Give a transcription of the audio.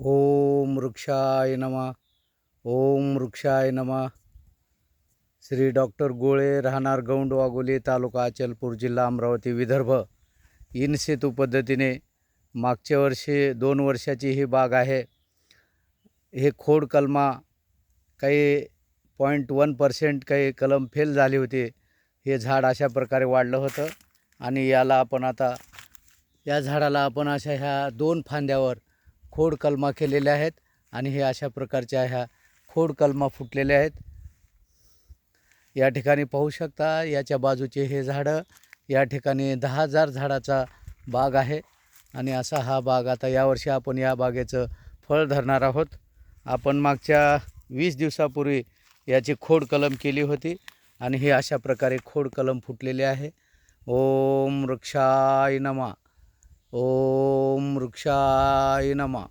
ओम वृक्षाय नमा। ओम वृक्षाय नमा। श्री डॉक्टर गोळे राहणार गौंड वागोली तालुका अचलपूर जिल्हा अमरावती विदर्भ. इन सेतू पद्धतीने मागच्या वर्षी दोन वर्षाची ही बाग आहे. हे खोड कलमा काही पॉईंट वन पर्सेंट काही कलम फेल झाली होती. हे झाड अशा प्रकारे वाढलं होतं आणि याला आपण आता या झाडाला आपण अशा ह्या दोन फांद्यावर खोड कलमा केलेल्या आहेत आणि हे अशा प्रकारच्या ह्या खोड कलमा फुटलेल्या आहेत. या ठिकाणी पाहू शकता याच्या बाजूचे हे झाडं या ठिकाणी दहा हजार झाडाचा बाग आहे आणि असा हा बाग आता यावर्षी आपण या बागेचं फळ धरणार आहोत. आपण मागच्या वीस दिवसापूर्वी याची खोड कलम केली होती आणि हे अशा प्रकारे खोड कलम फुटलेले आहे. ओम वृक्षाय नमा. ओम वृक्षाय नमा